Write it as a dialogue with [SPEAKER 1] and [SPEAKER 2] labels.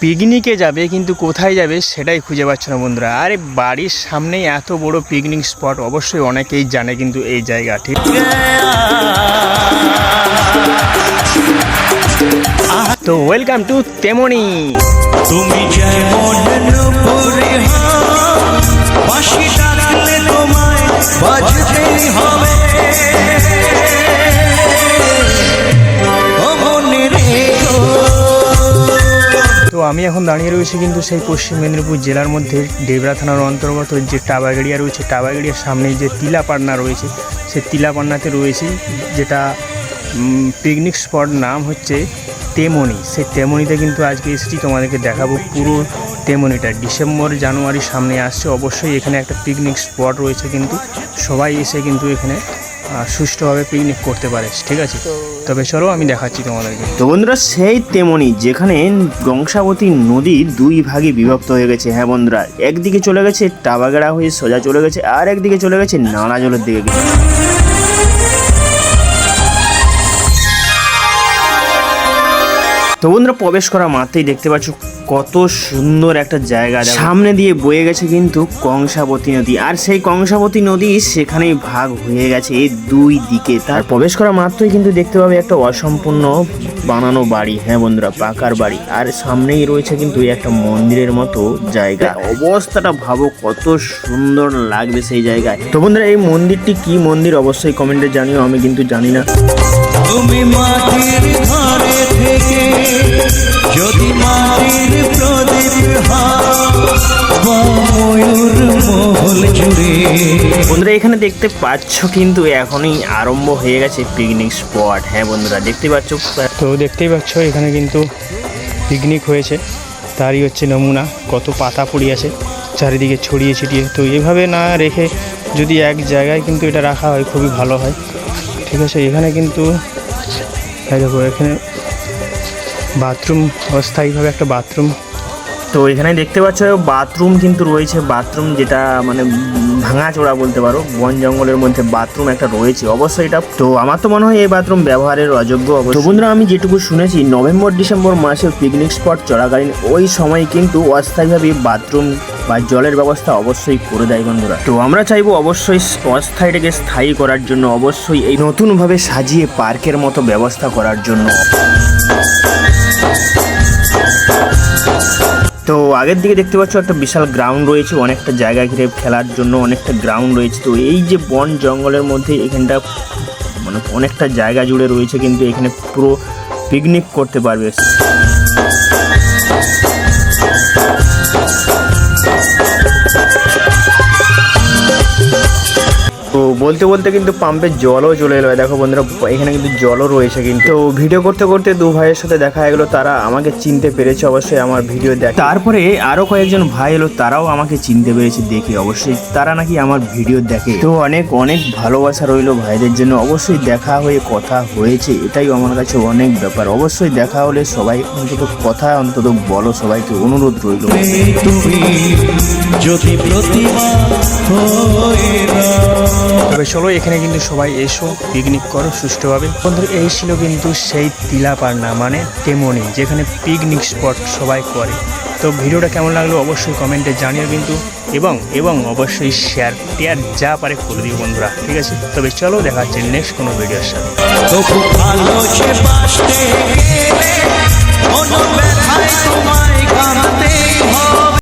[SPEAKER 1] পিকনিকে যাবে, কিন্তু কোথায় যাবে সেটাই খুঁজে পাচ্ছে না বন্ধুরা। আরে বাড়ির সামনেই এত বড় পিকনিক স্পট অবশ্যই অনেকেই জানে কিন্তু এই জায়গা ঠিক তো ওয়েলকাম টু তেমনি।
[SPEAKER 2] তুমি নুপুরে
[SPEAKER 1] আমি এখন দাঁড়িয়ে রয়েছি কিন্তু সেই পশ্চিম মেদিনীপুর জেলার মধ্যে ডেবরা থানার অন্তর্গত যে টাবাগেড়িয়া রয়েছে, টাবাগেড়িয়ার সামনে যে তিলাপান্না রয়েছে, সেই তিলাপান্নাতে রয়েছে যেটা পিকনিক স্পট নাম হচ্ছে তেমনি। সেই তেমনিতে কিন্তু আজকে এসেছি, তোমাদেরকে দেখাবো পুরো তেমনিটা। ডিসেম্বর জানুয়ারি সামনে আসছে। অবশ্যই এখানে একটা পিকনিক স্পট রয়েছে কিন্তু সবাই এসে কিন্তু এখানে সুষ্ঠুভাবে পিকনিক করতে পারে ঠিক আছে? তবে চলো আমি দেখাচ্ছি তোমাদেরকে।
[SPEAKER 3] তো বন্ধুরা সেই তেমনি যেখানে গংসাবতী নদী দুই ভাগে বিভক্ত হয়ে গেছে। হ্যাঁ বন্ধুরা একদিকে চলে গেছে টাবাগেড়া হয়ে সোজা চলে গেছে আর একদিকে চলে গেছে নানা জলের দিকে তো বন্ধুরা প্রবেশ করা মাত্রই দেখতে পাচ্ছ কত সুন্দর একটা জায়গা সামনে দিয়ে বয়ে গেছে কিন্তু কংসাবতী নদী। আর সেই কংসাবতী নদী সেখানেই ভাগ হয়ে গেছে এই দুই দিকে। তার প্রবেশ করা মাত্রই কিন্তু দেখতে পাবে একটা অসম্পূর্ণ বানানো বাড়ি। হ্যাঁ বন্ধুরা পাকার বাড়ি। আর সামনেই রয়েছে কিন্তু একটা মন্দিরের মতো জায়গা। অবস্থাটা ভাবো কত সুন্দর লাগবে সেই জায়গায়। তো বন্ধুরা এই মন্দিরটি কি মন্দির? অবশ্যই কমেন্টে জানিও আমি কিন্তু জানি না।
[SPEAKER 2] তুমি মাটির যদি মাটির প্রদীপ ময়ূর মহল জুড়ে।
[SPEAKER 3] বন্ধুরা এখানে দেখতে পাচ্ছ কিন্তু এখনই আরম্ভ হয়ে গেছে পিকনিক স্পট হ্যাঁ বন্ধুরা দেখতে পাচ্ছ?
[SPEAKER 1] তো দেখতেই পাচ্ছ এখানে কিন্তু পিকনিক হয়েছে। তারই হচ্ছে নমুনা কত পাতা পড়ে আছে চারিদিকে ছড়িয়ে ছিটিয়ে। তো এভাবে না রেখে যদি এক জায়গায় কিন্তু এটা রাখা হয় খুবই ভালো হয়। ঠিক আছে এখানে কিন্তু দেখো এখানে বাথরুম অস্থায়ীভাবে একটা বাথরুম।
[SPEAKER 3] তো এখানে দেখতে পাচ্ছ বাথরুম কিন্তু রয়েছে বাথরুম যেটা মানে ভাঙাচোরা বলতে পারো বন জঙ্গলের মধ্যে বাথরুম একটা রয়েছে অবশ্যই এটা। তো আমার তো মনে হয় এই বাথরুম ব্যবহারের অযোগ্য অবশ্য। তো বন্ধুরা আমি যেটুকু শুনেছি নভেম্বর ডিসেম্বর মাসে পিকনিক স্পট চলাকালীন ওই সময় কিন্তু অস্থায়ীভাবে বাথরুম বা জলের ব্যবস্থা অবশ্যই করে দেয় বন্ধুরা। তো আমরা চাইব অবশ্যই অস্থায়ীটাকে স্থায়ী করার জন্য অবশ্যই এই নতুনভাবে সাজিয়ে পার্কের মতো ব্যবস্থা করার জন্য। তো আগের দিকে দেখতে পাচ্ছ একটা বিশাল গ্রাউন্ড রয়েছে, অনেকটা জায়গা ঘিরে খেলার জন্য অনেকটা গ্রাউন্ড রয়েছে। তো এই যে বন জঙ্গলের মধ্যে এখানটা মানে অনেকটা জায়গা জুড়ে রয়েছে, কিন্তু এখানে পুরো পিকনিক করতে পারবে। বলতে বলতে কিন্তু পাম্পের জলও চলে এলো। দেখো বন্ধুরা, এখানে কিন্তু জলও রয়েছে কিন্তু। তো ভিডিও করতে করতে দু ভাইয়ের সাথে দেখা গেলো, তারা আমাকে চিনতে পেরেছে অবশ্যই আমার ভিডিও দেখে। তারপরে আরও কয়েকজন ভাই এলো, তারাও আমাকে চিনতে পেরেছে দেখে অবশ্যই, তারা নাকি আমার ভিডিও দেখে। তো অনেক অনেক ভালোবাসা রইল ভাইদের জন্য, অবশ্যই দেখা হয়ে কথা হয়েছে, এটাই আমার কাছে অনেক ব্যাপার। অবশ্যই দেখা হলে সবাই অন্তত কথা, অন্তত বলো, সবাইকে অনুরোধ রইল।
[SPEAKER 2] যদি প্রতিমা হয়ে
[SPEAKER 1] তবে চলো এখানে কিন্তু সবাই এসো পিকনিক করো, সুষ্ঠুভাবে। বন্ধুরা, এই ছিল কিন্তু সেই তিলাপান্না মানে তেমনি, যেখানে পিকনিক স্পট সবাই করে। তো ভিডিওটা কেমন লাগল অবশ্যই কমেন্টে জানিও কিন্তু, এবং এবং অবশ্যই শেয়ার টেয়ার যা পারে করে দিও বন্ধুরা, ঠিক আছে? তবে চলো দেখা হচ্ছে নেক্সট কোনো ভিডিওর সাথে।